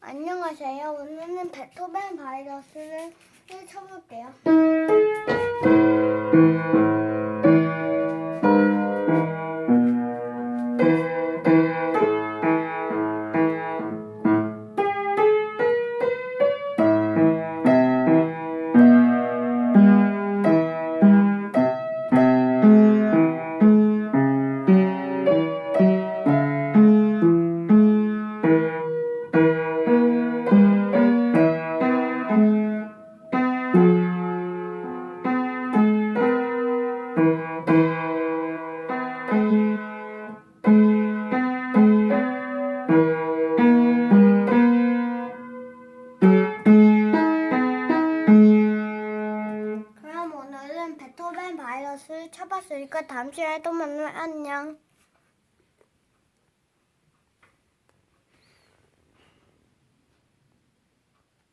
안녕하세요. 오늘은 베토벤 바이러스를 쳐볼게요. 오늘은 베토벤 바이러스를 쳐봤으니까 다음 시간에 또 만나면 안녕.